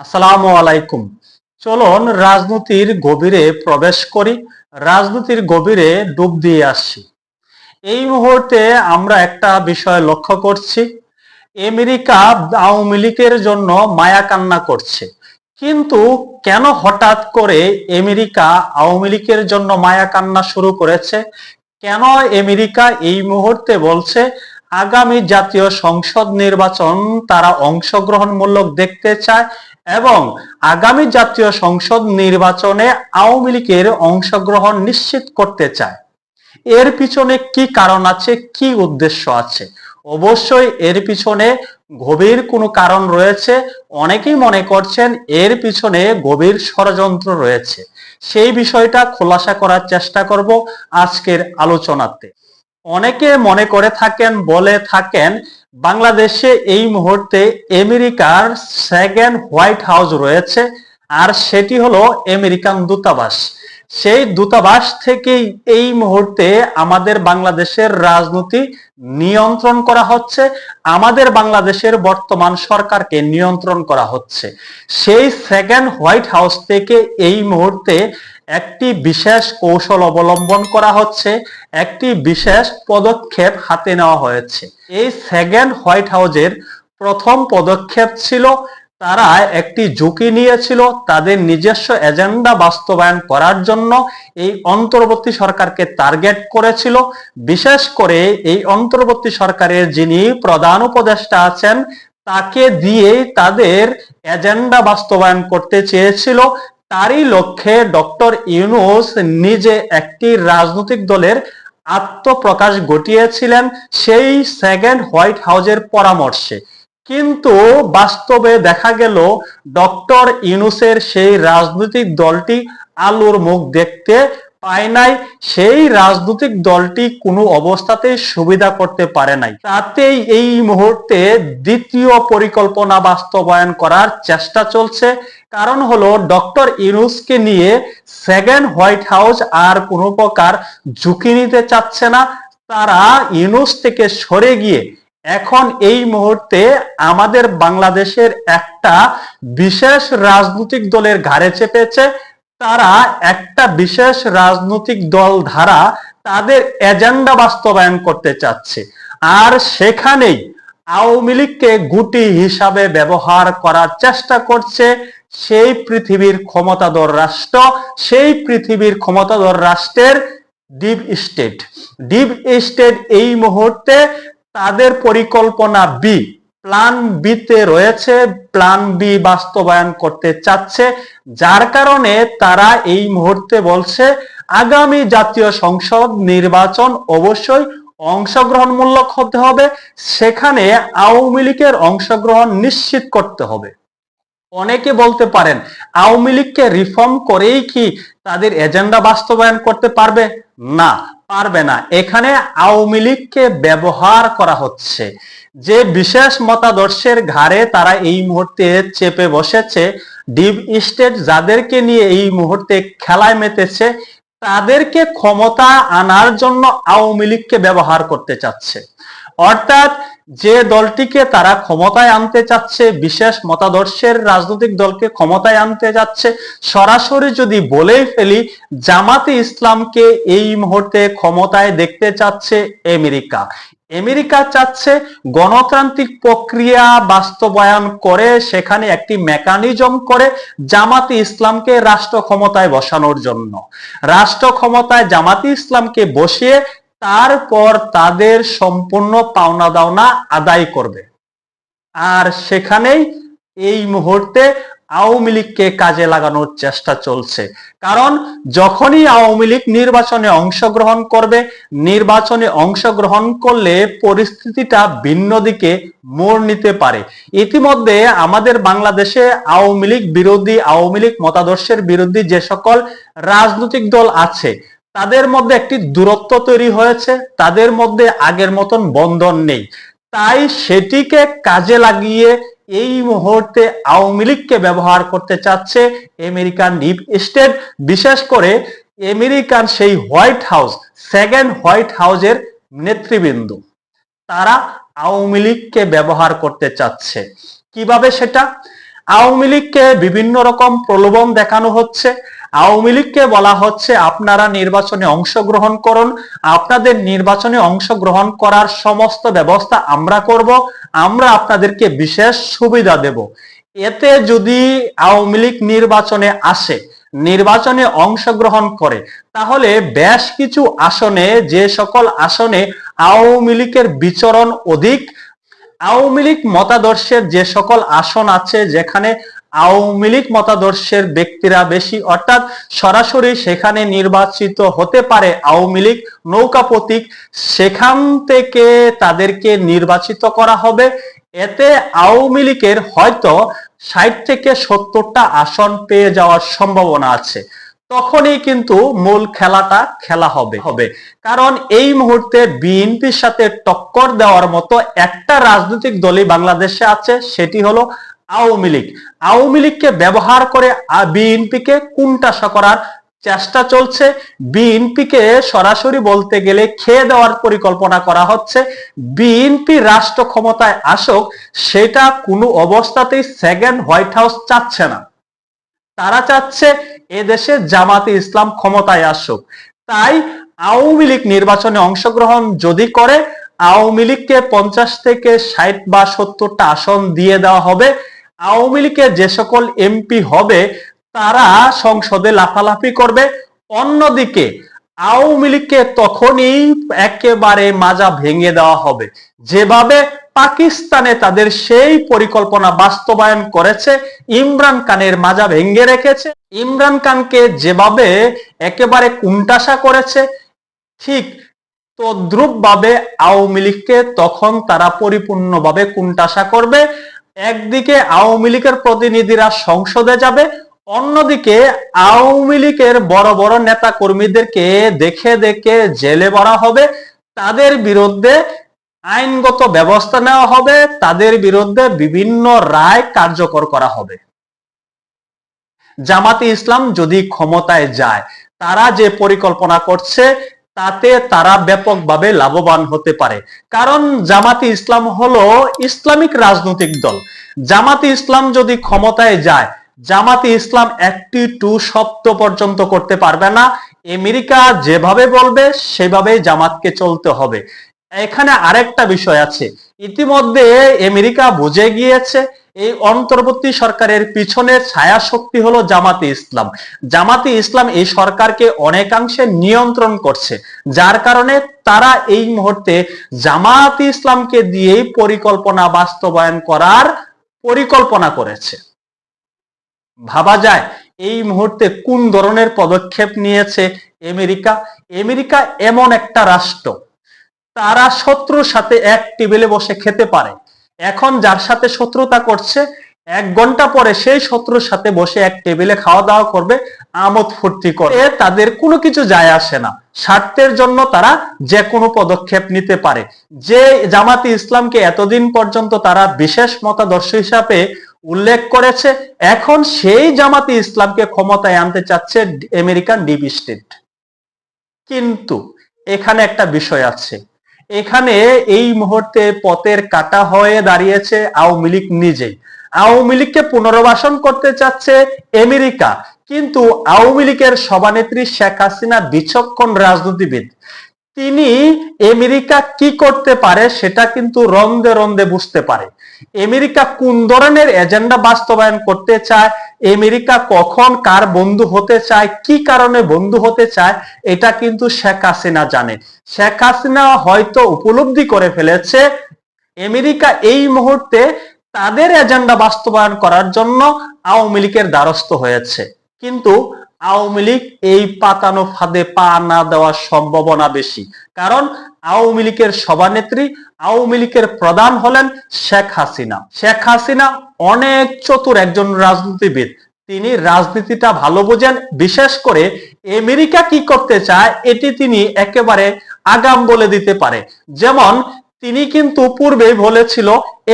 আসসালামু আলাইকুম। চলুন রাজনীতির গভীরে প্রবেশ করি, রাজনীতির গভীরে ডুব দিয়ে আসি এই মুহূর্তে আমরা একটা বিষয় লক্ষ্য করছি, আমেরিকা আওয়ামী লীগের জন্য মায়া কান্না করছে। কিন্তু কেন হঠাৎ করে আমেরিকা আওয়ামী লীগের জন্য মায়া কান্না শুরু করেছে? কেন আমেরিকা এই মুহূর্তে বলছে, আগামী জাতীয় সংসদ নির্বাচন তারা অংশগ্রহণমূলক দেখতে চায় এবং আগামী জাতীয় সংসদ নির্বাচনে আওয়ামী লীগের অংশগ্রহণ নিশ্চিত করতে চায়। এর পিছনে কি কারণ আছে, কি উদ্দেশ্য আছে? অবশ্যই এর পিছনে গভীর কোনো কারণ রয়েছে। অনেকেই মনে করছেন এর পিছনে গভীর ষড়যন্ত্র রয়েছে। সেই বিষয়টা খোলাসা করার চেষ্টা করব আজকের আলোচনাতে। অনেকে মনে করে থাকেন, বলে থাকেন বাংলাদেশে এই মুহূর্তে আমেরিকার সেকেন্ড হোয়াইট হাউস রয়েছে, আর সেটি হলো আমেরিকান দূতাবাস। সেই দূতাবাস থেকেই এই মুহূর্তে আমাদের বাংলাদেশের রাজনীতি নিয়ন্ত্রণ করা হচ্ছে, আমাদের বাংলাদেশের বর্তমান সরকারকে নিয়ন্ত্রণ করা হচ্ছে। সেই সেকেন্ড হোয়াইট হাউস থেকে এই মুহূর্তে একটি বিশেষ কৌশল অবলম্বন করা হচ্ছে, একটি বিশেষ পদক্ষেপ হাতে নেওয়া হয়েছে। এই সেকেন্ড হোয়াইট হাউজের প্রথম পদক্ষেপ ছিল, তারা একটি ঝুঁকি নিয়েছিল তাদের নিজস্ব এজেন্ডা বাস্তবায়ন করার জন্য। এই অন্তর্বর্তী সরকারকে টার্গেট করেছিল, বিশেষ করে এই অন্তর্বর্তী সরকারের যিনি প্রধান উপদেষ্টা আছেন, তাকে দিয়ে তাদের এজেন্ডা বাস্তবায়ন করতে চেয়েছিল। তারই লক্ষ্যে ডক্টর ইউনুস নিজে একটি রাজনৈতিক দলের আত্মপ্রকাশ ঘটিয়েছিলেন সেই সেকেন্ড হোয়াইট হাউজের পরামর্শে। কিন্তু বাস্তবে দেখা গেল, ডক্টর ইউনুসের সেই রাজনৈতিক দলটি আলোর মুখ দেখতে পায় নাই, সেই রাজনৈতিক দলটি কোনো অবস্থাতেই সুবিধা করতে পারে নাই। তাতেই এই মুহূর্তে দ্বিতীয় পরিকল্পনা বাস্তবায়ন করার চেষ্টা চলছে। কারণ হলো, ডক্টর ইউনুসকে নিয়ে সেকেন্ড হোয়াইট হাউস আর কোনো প্রকার ঝুঁকি নিতে চাচ্ছে না। তারা ইউনুস থেকে সরে গিয়ে এখন এই মুহূর্তে আমাদের বাংলাদেশের একটা বিশেষ রাজনৈতিক দলের ঘাড়ে চেপেছে। তারা একটা বিশেষ রাজনৈতিক দল ধারা তাদের এজেন্ডা বাস্তবায়ন করতে চাচ্ছে। আর সেখানেই আওয়ামী লীগকে গুটি হিসাবে ব্যবহার করার চেষ্টা করছে সেই পৃথিবীর ক্ষমতাধর রাষ্ট্র, সেই পৃথিবীর ক্ষমতাধর রাষ্ট্রের ডিপ স্টেট। ডিপ স্টেট এই মুহূর্তে তাদের পরিকল্পনা বি প্ল্যান বিতে রয়েছে, প্ল্যান বি বাস্তবায়ন করতে চাচ্ছে, যার কারণে তারা এই মুহূর্তে বলছে, আগামী জাতীয় সংসদ নির্বাচন অবশ্যই অংশগ্রহণমূলক হতে হবে, সেখানে আওয়ামী লীগের অংশগ্রহণ নিশ্চিত করতে হবে। অনেকে বলতে পারেন, আওয়ামী লীগকে রিফর্ম করেই কি তাদের এজেন্ডা বাস্তবায়ন করতে পারবে? না। পারবে না। এখানে আওয়ামী লীগকে ব্যবহার করা হচ্ছে। যে বিশেষ মতাদর্শের ঘাড়ে তারা এই মুহূর্তে চেপে বসেছে, ডিপ স্টেট যাদেরকে নিয়ে এই মুহূর্তে খেলায় মেতেছে, তাদেরকে ক্ষমতা আনার জন্য আওয়ামী লীগকে ব্যবহার করতে চাচ্ছে। অর্থাৎ যে দলটিকে তারা ক্ষমতায় আনতে চাচ্ছে, বিশেষ মতাদর্শের রাজনৈতিক দলকে ক্ষমতায় আনতে যাচ্ছে, সরাসরি যদি বলেই ফেলি, জামাতে ইসলামকে এই মুহূর্তে ক্ষমতায় দেখতে চাচ্ছে আমেরিকা। আমেরিকা চাচ্ছে গণতান্ত্রিক প্রক্রিয়া বাস্তবায়ন করে, সেখানে একটি মেকানিজম করে জামাতি ইসলামকে রাষ্ট্র ক্ষমতায় বসানোর জন্য। রাষ্ট্র ক্ষমতায় জামাতি ইসলামকে বসিয়ে তারপর তাদের সম্পূর্ণ পাওনা দাওনা আদায় করবে। আর সেখানেই এই মুহূর্তে আওয়ামী লীগকে কাজে লাগানোর চেষ্টা চলছে। কারণ যখনই আওয়ামী লীগ নির্বাচনে অংশগ্রহণ করবে, নির্বাচনে অংশগ্রহণ করলে পরিস্থিতিটা ভিন্ন দিকে মোড় নিতে পারে। ইতিমধ্যে আমাদের বাংলাদেশে আওয়ামী লীগ বিরোধী, আওয়ামী লীগ মতাদর্শের বিরোধী যে সকল রাজনৈতিক দল আছে তাদের মধ্যে একটি দূরত্ব তৈরি হয়েছে, তাদের মধ্যে আগের মতন বন্ধন নেই। তাই সেটিকে কাজে লাগিয়ে এই মুহূর্তে আওয়ামী লীগকে ব্যবহার করতে চাচ্ছে আমেরিকান ডিপ স্টেট, বিশেষ করে আমেরিকান সেই হোয়াইট হাউস, সেকেন্ড হোয়াইট হাউসের নেতৃবৃন্দ। তারা আওয়ামী লীগকে ব্যবহার করতে চাচ্ছে। কীভাবে সেটা? আওয়ামী লীগকে বিভিন্ন রকম প্রলোভন দেখানো হচ্ছে। আওয়ামী লীগকে বলা হচ্ছে, আপনারা নির্বাচনে অংশগ্রহণ করুন। আপনাদের নির্বাচনে অংশগ্রহণ করার সমস্ত ব্যবস্থা আমরা করব। আমরা আপনাদেরকে বিশেষ সুবিধা দেব। এতে যদি আওয়ামী লীগ নির্বাচনে আসে, নির্বাচনে অংশগ্রহণ করে, তাহলে বেশ কিছু আসনে, যে সকল আসনে আওয়ামী লীগের বিচরণ অধিক, আওয়ামী লীগ মতাদর্শের যে সকল আসন আছে, যেখানে আওয়ামী লীগ মতাদর্শের ব্যক্তিরা বেশি, অর্থাৎ সরাসরি সেখানে নির্বাচিত হতে পারে আওয়ামী লীগ, নৌকা প্রতীক, সেখান থেকে তাদেরকে নির্বাচিত করা হবে। এতে আওয়ামী লীগের হয়তো ষাট থেকে সত্তরটা আসন পেয়ে যাওয়ার সম্ভাবনা আছে। তখনই কিন্তু মূল খেলাটা খেলা হবে। হবে। কারণ এই মুহূর্তে বিএনপির সাথে টক্কর দেওয়ার মতো একটা রাজনৈতিক দলই বাংলাদেশে আছে, সেটি হলো আওয়ামী লীগ। আওয়ামী লীগকে ব্যবহার করে বিএনপিকে কুণ্ঠাসা করার চেষ্টা চলছে। বিএনপিকে সরাসরি বলতে গেলে খেয়ে দেওয়ার পরিকল্পনা করা হচ্ছে। বিএনপি রাষ্ট্র ক্ষমতায় আসুক, সেটা কোনো অবস্থাতেই সেকেন্ড হোয়াইট হাউস চাচ্ছে না। তারা চাচ্ছে এদেশে জামাতে ইসলাম ক্ষমতায় আসুক। তাই আওয়ামী লীগ নির্বাচনে অংশগ্রহণ যদি করে, আওয়ামী লীগকে পঞ্চাশ থেকে ষাট বা সত্তরটা আসন দিয়ে দেওয়া হবে। আওয়ামী লীগের যে সকল এমপি হবে, তারা সংসদে লাফালাফি করবে। অন্যদিকে, আওয়ামী লীগকে তখনই একেবারে মাজা ভেঙে দেওয়া হবে। যেভাবে পাকিস্তানে তাদের সেই পরিকল্পনা বাস্তবায়ন করেছে, ইমরান খানের মাজা ভেঙে রেখেছে। ইমরান খানকে যেভাবে একেবারে কুণ্ঠাসা করেছে, ঠিক তদ্রুপ ভাবে আওয়ামী লীগকে তখন তারা পরিপূর্ণভাবে কুণ্ঠাসা করবে। একদিকে আওয়ামী লীগের প্রতিনিধিরা সংসদে যাবে, অন্যদিকে আওয়ামী লীগের বড় বড় নেতা কর্মীদেরকে দেখে দেখে জেলে ভরা হবে। তাদের বিরুদ্ধে আইনগত ব্যবস্থা নেওয়া হবে, তাদের বিরুদ্ধে বিভিন্ন রায় কার্যকর করা হবে। জামাতি ইসলাম যদি ক্ষমতায় যায়, তারা যে পরিকল্পনা করছে তাতে তারা ব্যাপকভাবে লাভবান হতে পারে। কারণ জামাতি ইসলাম হলো ইসলামিক রাজনৈতিক দল। জামাতি ইসলাম যদি ক্ষমতায় যায়, জামাতি ইসলাম একটি টু শব্দ পর্যন্ত করতে পারবে না। আমেরিকা যেভাবে বলবে সেভাবে জামাতকে চলতে হবে। এখানে আরেকটা বিষয় আছে। ইতিমধ্যে আমেরিকা বুঝে গিয়েছে, এই অন্তর্বর্তী সরকারের পিছনে ছায়া শক্তি হলো জামাতে ইসলাম। জামাতে ইসলাম এই সরকারকে অনেকাংশে নিয়ন্ত্রণ করছে, যার কারণে তারা এই মুহূর্তে জামাত ইসলামকে দিয়েই পরিকল্পনা বাস্তবায়ন করার পরিকল্পনা করেছে। ভাবা যায়, এই মুহূর্তে কোন ধরনের পদক্ষেপ নিয়েছে আমেরিকা? আমেরিকা এমন একটা রাষ্ট্র তারা শত্রুর সাথে এক টেবিলে বসে খেতে পারে। এখন যার সাথে শত্রুতা করছে, এক ঘণ্টা পরে সেই শত্রুর সাথে বসে এক টেবিলে খাওয়া দাওয়া করবে, আমোদ ফুর্তি করে তাদের কোনো কিছু যায় আসে না। স্বার্থের জন্য তারা যে কোনো পদক্ষেপ নিতে পারে। যে জামাতি ইসলামকে এতদিন পর্যন্ত তারা বিশেষ মতাদর্শ হিসাবে উল্লেখ করেছে, এখন সেই জামাতি ইসলামকে ক্ষমতায় আনতে চাচ্ছে আমেরিকান ডিপ স্টেট। কিন্তু এখানে একটা বিষয় আছে। এখানে এই মুহূর্তে পথের কাটা হয়ে দাঁড়িয়েছে আওয়ামী লীগ নিজেই। আওয়ামী লীগকে পুনর্বাসন করতে চাচ্ছে আমেরিকা। কিন্তু আওয়ামী লীগের সভানেত্রী শেখ হাসিনা বিচক্ষণ রাজনীতিবিদ। তিনি আমেরিকা কি করতে পারে সেটা কিন্তু রন্দে রন্দে বুঝতে পারে। আমেরিকা কোন ধরনের এজেন্ডা বাস্তবায়ন করতে চায়? আমেরিকা কখন কার বন্ধু হতে চায়? কি কারণে বন্ধু হতে চায়? এটা কিন্তু শেখ হাসিনা জানে। শেখ হাসিনা হয়তো উপলব্ধি করে ফেলেছে আমেরিকা এই মুহূর্তে তাদের এজেন্ডা বাস্তবায়ন করার জন্য আওয়ামী লীগের দ্বারস্থ হয়েছে। কিন্তু আওয়ামী লীগ এই পাতানো ফাঁদে পা না দেওয়ার সম্ভাবনা বেশি। কারণ আওয়ামী লীগের সভানেত্রী, আওয়ামী লীগের প্রধান হলেন শেখ হাসিনা। শেখ হাসিনা অনেক চতুর একজন রাজনীতিবিদ। তিনি রাজনীতিটা ভালো বোঝেন, বিশেষ করে আমেরিকা কি করতে চায়, এটি তিনি একেবারে আগাম বলে দিতে পারে। যেমন তিনি কিন্তু পূর্বেই বলেছিল,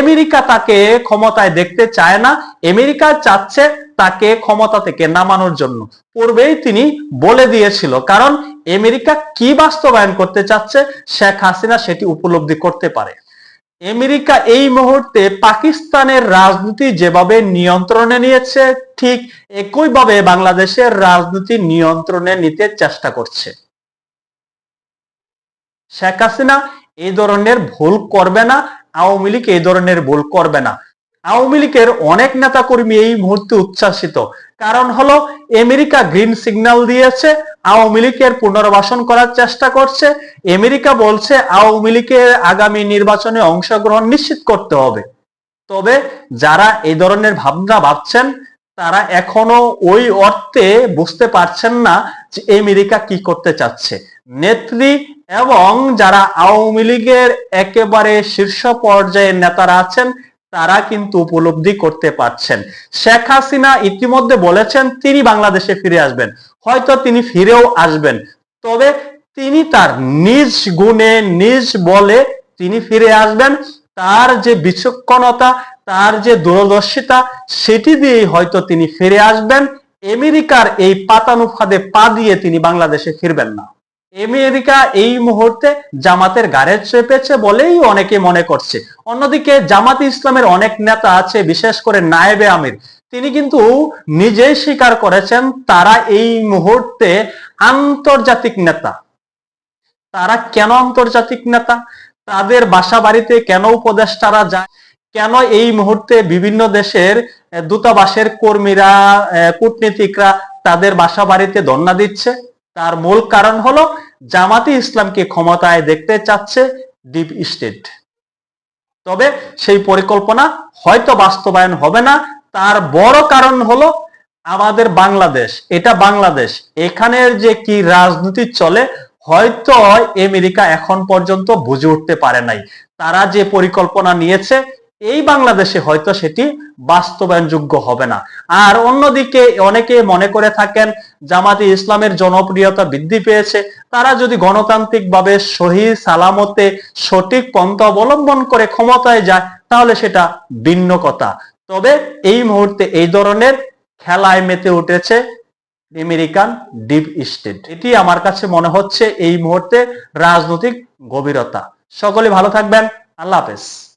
আমেরিকা তাকে ক্ষমতায় দেখতে চায় না। আমেরিকা চাচ্ছে তাকে ক্ষমতা থেকে নামানোর জন্য। পূর্বেই তিনি বলে দিয়েছিল, কারণ আমেরিকা কি বাস্তবায়ন করতে চাচ্ছে, শেখ হাসিনা সেটি উপলব্ধি করতে পারে। আমেরিকা এই মুহূর্তে পাকিস্তানের রাজনীতি যেভাবে নিয়ন্ত্রণে নিয়েছে, ঠিক একইভাবে বাংলাদেশের রাজনীতি নিয়ন্ত্রণে নিতে চেষ্টা করছে। শেখ হাসিনা এই ধরনের ভুল করবে না, আওয়ামী লীগ এই ধরনের ভুল করবে না। আওয়ামী লীগের অনেক নেতা কর্মী এই মুহূর্তে উচ্ছ্বাসিত। কারণ হলো, আমেরিকা গ্রিন সিগন্যাল দিয়েছে, আওয়ামী লীগের পুনর্বাসন করার চেষ্টা করছে। আমেরিকা বলছে, আওয়ামী লীগের আগামী নির্বাচনে অংশগ্রহণ নিশ্চিত করতে হবে। তবে যারা এই ধরনের ভাবনা ভাবছেন, তারা এখনও ওই অর্থে বুঝতে পারছেন না যে আমেরিকা কি করতে চাচ্ছে? নেত্রী এবং যারা আওয়ামী লীগের একেবারে শীর্ষ পর্যায়ের নেতারা আছেন, তারা কিন্তু উপলব্ধি করতে পারছেন। শেখ হাসিনা ইতিমধ্যে বলেছেন, তিনি বাংলাদেশে ফিরে আসবেন। হয়তো তিনি ফিরেও আসবেন। তবে তিনি তার নিজ গুণে, নিজ বলে তিনি ফিরে আসবেন। তার যে বিচক্ষণতা, তার যে দূরদর্শিতা, সেটি দিয়েই হয়তো তিনি ফিরে আসবেন। আমেরিকার এই পাতানু ফাঁদে পা দিয়ে তিনি বাংলাদেশে ফিরবেন না। আমেরিকা এই মুহূর্তে জামাতের গাড়ে চেপেছে বলেই অনেকে মনে করছে। অন্যদিকে জামাত ইসলামের অনেক নেতা আছে, বিশেষ করে নায়েবে আমির। তিনি কিন্তু নিজেই স্বীকার করেছেন, তারা এই মুহূর্তে আন্তর্জাতিক নেতা। তারা কেন আন্তর্জাতিক নেতা? তাদের বাসা বাড়িতে কেন উপদেষ্টারা যায়? কেন এই মুহূর্তে বিভিন্ন দেশের দূতাবাসের কর্মীরা কূটনীতিকরা তাদের বাসা বাড়িতে ধর্ণা দিচ্ছে। তার মূল কারণ হলো জামাতি ইসলামকে ক্ষমতায় দেখতে চাচ্ছে ডিপ স্টেট। তবে সেই পরিকল্পনা হয়তো বাস্তবায়ন হবে না। তার বড় কারণ হলো আমাদের বাংলাদেশ, এটা বাংলাদেশ। এখানের যে কি রাজনীতি চলে, হয়তো আমেরিকা এখন পর্যন্ত বুঝে উঠতে পারে নাই। তারা যে পরিকল্পনা নিয়েছে এই বাংলাদেশে হয়তো সেটি বাস্তবায়নযোগ্য হবে না। আর অন্যদিকে অনেকে মনে করে থাকেন, জামাতি ইসলামের জনপ্রিয়তা বৃদ্ধি পেয়েছে। তারা যদি গণতান্ত্রিকভাবে সহি সালামতে সঠিক পন্থা অবলম্বন করে ক্ষমতায় যায়, তাহলে সেটা ভিন্ন কথা। তবে এই মুহূর্তে এই ধরনের খেলায় মেতে উঠেছে আমেরিকান ডিপ স্টেট। এটি আমার কাছে মনে হচ্ছে এই মুহূর্তে রাজনৈতিক গভীরতা। সকলে ভালো থাকবেন। আল্লাহ হাফেজ।